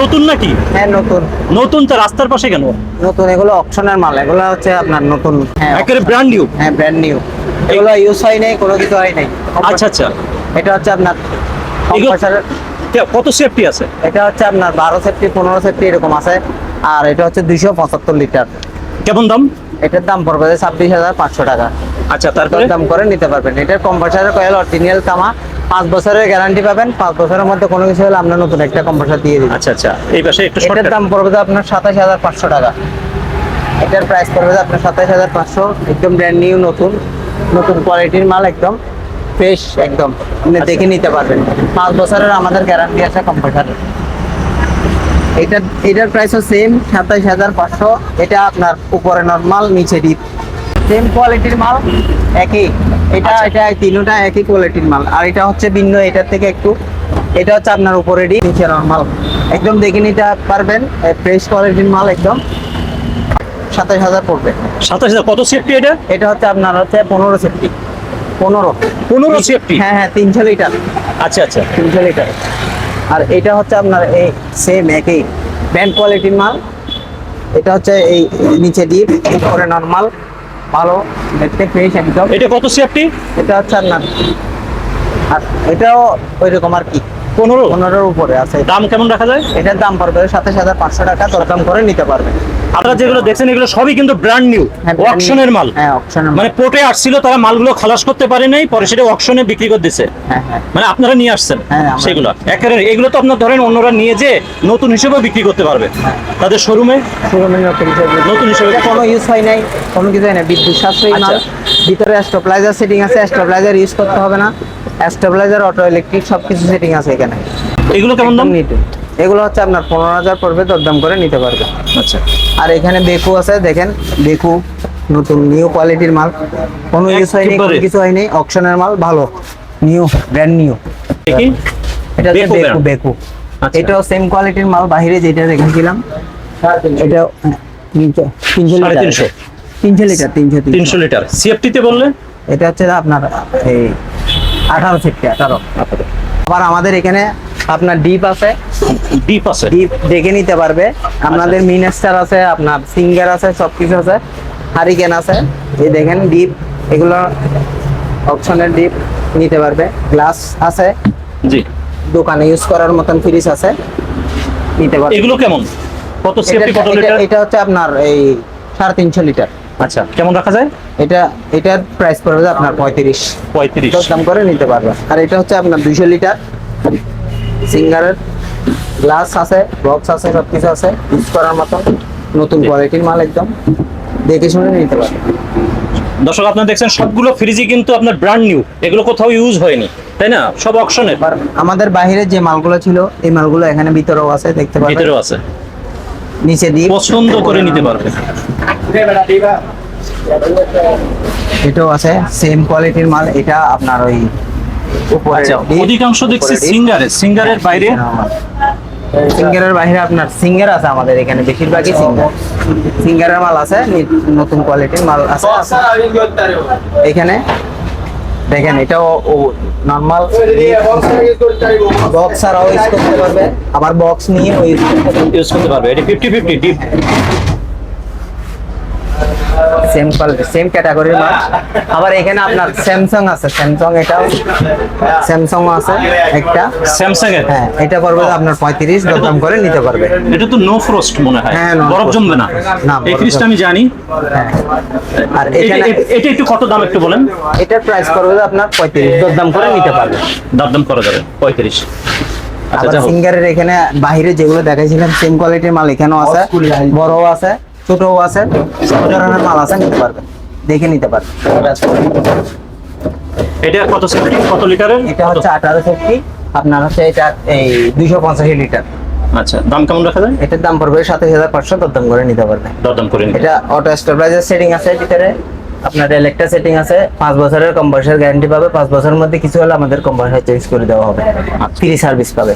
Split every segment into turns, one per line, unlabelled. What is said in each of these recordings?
নতুন নাকি?
হ্যাঁ নতুন।
নতুন তো রাস্তার পাশে কেন?
নতুন এগুলো অপশনের মাল এগুলো হচ্ছে আপনার নতুন হ্যাঁ।
একেবারে ব্র্যান্ড নিউ
হ্যাঁ ব্র্যান্ড নিউ এগুলো ইউজ হয় নাই কোনো কিছু হয় নাই।
আচ্ছা আচ্ছা।
এটা হচ্ছে আপনার
কত সেফটি আছে?
এটা হচ্ছে আপনার বারো সেফটি পনেরো সেফটি এরকম আছে। আর এটা হচ্ছে দুইশো পঁচাত্তর লিটার
কেমন দাম?
এটার দাম পড়বে ছাব্বিশ হাজার পাঁচশো টাকা।
আচ্ছা তারপরে?
দাম করে নিতে পারবেন। এটার কম্পাসারের কয়েল অরিজিনাল তামা পাঁচ বছরের গ্যারান্টি পাবেন। পাঁচ বছরের মধ্যে কোনো কিছু হলে আমরা নতুন একটা কম্পাসার দিয়ে দিই
আচ্ছা আচ্ছা। এই পাশে একটু
এটার দাম পড়বে আপনার সাতাশ হাজার পাঁচশো টাকা। এটার প্রাইস পড়বে আপনার সাতাশ হাজার পাঁচশো। একদম ব্র্যান্ড নিউ নতুন। নতুন কোয়ালিটির মাল একদম। ফ্রেশ একদম। আপনি দেখে নিতে পারবেন। পাঁচ বছরের আমাদের গ্যারান্টি আছে কম্পিউটারের এটা এটার প্রাইসও সেম সাতাশ হাজার পাঁচশো। এটা আপনার উপরে নর্মাল নিচে ডিপ সেম কোয়ালিটির মাল একই। এটা এটা তিনটা একই কোয়ালিটির মাল। আর এটা হচ্ছে ভিন্ন এটার থেকে একটু এটা হচ্ছে আপনার উপরে ডিপ নিচে নর্মাল একদম দেখে নিতে পারবেন ফ্রেশ কোয়ালিটির মাল একদম। সাতাশ হাজার পড়বে।
সাতাশ হাজার কত সেফটি এটা?
এটা হচ্ছে আপনার হচ্ছে পনেরো সেফটি পনেরো।
পনেরো সেফটি
হ্যাঁ হ্যাঁ তিনশো লিটার
আচ্ছা আচ্ছা।
তিনশো লিটার আর এটা হচ্ছে আপনার এই সেম একই। ব্যান্ড কোয়ালিটির মাল। এটা হচ্ছে এই নিচে ডিপ উপরে নর্মাল ভালো দেখতে ফ্রেশ একদম
এটা কত সেফটি
এটা হচ্ছে আপনার আর এটাও ওই রকম আর কি।
পনেরো?
পনেরোর উপরে আছে।
দাম কেমন রাখা যায়?
এটার দাম পারবে সাতাশ হাজার পাঁচশো টাকা দরদাম করে নিতে পারবেন।
আপনারা যেগুলো দেখছেন এগুলো সবই কিন্তু ব্র্যান্ড নিউ অকশনের মাল।
হ্যাঁ অপশনের
মানে পোর্টে আসছিল তারা মালগুলো খালাস করতে পারে নাই পরে সেটা অকশনে বিক্রি করে দিছে।
হ্যাঁ হ্যাঁ।
মানে আপনারা নিয়ে আসছেন
হ্যাঁ,
সেগুলো। একেবারে এগুলো তো আপনার ধরেন অন্যরা নিয়ে যে নতুন হিসেবে বিক্রি করতে পারবে। তাদের শোরুমে
শোরুমে নতুন হিসেবে-
নতুন হিসেবে
কোনো ইউজ হয় নাই। কোনো কিছু হয় না বিদ্যুৎ সাশ্রয়ী মাল।
আচ্ছা।
ভিতরে স্টেবিলাইজার সেটিং আছে। স্টেবিলাইজার ইউজ করতে হবে না। স্টেবিলাইজার অটো ইলেকট্রিক সব কিছু সেটিং আছে এখানে।
এগুলো কেমন দাম?
neat। এগুলো হচ্ছে আপনার পনেরো হাজার পড়বে দরদাম করে নিতে পারবে।
আচ্ছা।
আর এখানে বেকু আছে দেখেন বেকু নতুন নিউ কোয়ালিটির মাল। কোনো ইউজ হয়নি কিছু হয়নি অকশনের মাল ভালো। নিউ ব্র্যান্ড নিউ এটা
বেকু
বেকু
আচ্ছা।
এটাও সেম কোয়ালিটির মাল বাইরে যেটা রেখেছিলাম এটা তিনশো তিনশো লিটার
তিনশো।
লিটার তিনশো তিনশো।
লিটার সিএফটিতে বললে?
এটা হচ্ছে আপনার এই আঠারো ফিফটি আঠারো। আবার আমাদের এখানে আপনার ডিপ আছে।
ডিপ আছে।
ডিপ দেখে নিতে পারবে। আপনাদের মিনিস্টার আছে আপনার সিঙ্গার আছে সব কিছু আছে। হারিকেন আছে। এই দেখেন ডিপ এগুলো অপশনের ডিপ নিতে পারবে। গ্লাস আছে।
জি।
দোকানে ইউজ করার মতন ফ্রিজ আছে। নিতে পারবে।
এগুলো কেমন? কত সিএফটি কত লিটার
এটা হচ্ছে আপনার এই সাড়ে তিনশো লিটার
আচ্ছা কেমন রাখা যায়?
এটা এটার প্রাইস পড়বে আপনার পঁয়ত্রিশ।
পঁয়ত্রিশ।
দাম করে নিতে পারবে। আর এটা হচ্ছে আপনার দুইশো লিটার সিঙ্গারের গ্লাস আছে বক্স আছে সব কিছু আছে ইউজ করার মতো নতুন কোয়ালিটির মাল একদম দেখে শুনে নিতে পারবে
দর্শক আপনারা দেখছেন সবগুলো ফ্রিজই কিন্তু আপনার ব্র্যান্ড নিউ এগুলো কোথাও ইউজ হয়নি তাই না? সব অকশনের
এবার আমাদের বাইরে যে মালগুলো ছিল এই মালগুলো এখানে ভিতরেও আছে দেখতে পারবেন।
ভিতরেও আছে।
নিচে দিয়ে
পছন্দ করে নিতে পারবে
এটাও আছে সেম কোয়ালিটির মাল এটা আপনার ওই
আচ্ছা অধিকাংশ দেখছি
deep।
সিঙ্গারের। সিঙ্গারের বাইরে?
সিঙ্গারের বাইরে আপনার সিঙ্গার আছে আমাদের এখানে বেশিরভাগই সিঙ্গার। সিঙ্গারের মাল আছে নতুন কোয়ালিটির মাল আছে। এখানে? দেখেন এটাও নর্মাল বক্স ছাড়াও ইউজ করতে পারবে। আবার বক্স নিয়ে ইউজ করতে পারবে।
এটা fifty fifty deep
same quality same ক্যাটাগরির মাল আবার এখানে আপনার স্যামসাং আছে স্যামসাং এটাও স্যামসাং আছে একটা।
স্যামসাং এর?
হ্যাঁ এটা পড়বে আপনার পঁয়ত্রিশ দরদাম করে নিতে পারবে।
এটা তো নো ফ্রস্ট মনে হয়।
হ্যাঁ,
বরফ জমবে না।
না,
এই ফ্রিজটা আমি জানি।
হ্যাঁ। আর এখানে
এটা- একটু কত দাম একটু বলেন?
এটার প্রাইস করবে আপনার পঁয়ত্রিশ দরদাম করে নিতে পারবে।
দাম করা যাবে পঁয়ত্রিশ। আচ্ছা
আবার সিঙ্গারের এখানে বাইরে যেগুলো দেখাইছিলাম সেম কোয়ালিটির মাল এখানেও আছে বড়ও আছে। ছোটও আছে সব ধরনের মাল আছে নিতে পারবে দেখে নিতে পারবে
এটা কত সেফটি? কত লিটারের?
এটা হচ্ছে আঠারো ফিফটি আপনার হচ্ছে এটা এই দুইশো পঞ্চাশি লিটার।
আচ্ছা দাম কেমন রাখা যায়?
এটার দাম পড়বে সাতাশ হাজার পাঁচশো দরদাম করে নিতে পারবে।
দরদাম করে
এটা অটো স্টেবিলাইজার সেটিং আছে ভিতরে। আপনার ইলেকট্রা সেটিং আছে। পাঁচ বছরের কম্পাসার গ্যারান্টি পাবে। পাঁচ বছরের মধ্যে কিছু হলে আমাদের কম্পাসার চেঞ্জ করে দেওয়া হবে। ফ্রি সার্ভিস পাবে।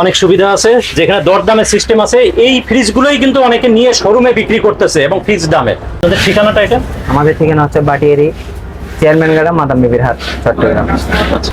অনেক সুবিধা আছে যেখানে দরদামের সিস্টেম আছে। এই ফ্রিজগুলোই কিন্তু অনেকে নিয়ে শোরুমে বিক্রি করতেছে এবং ফ্রিজ দামে। তাদের ঠিকানাটা এটা?
আমাদের ঠিকানা হচ্ছে বাটিয়ারি চেয়ারম্যান গাড়া মাদাম বিবির হাট চট্টগ্রাম।
আচ্ছা।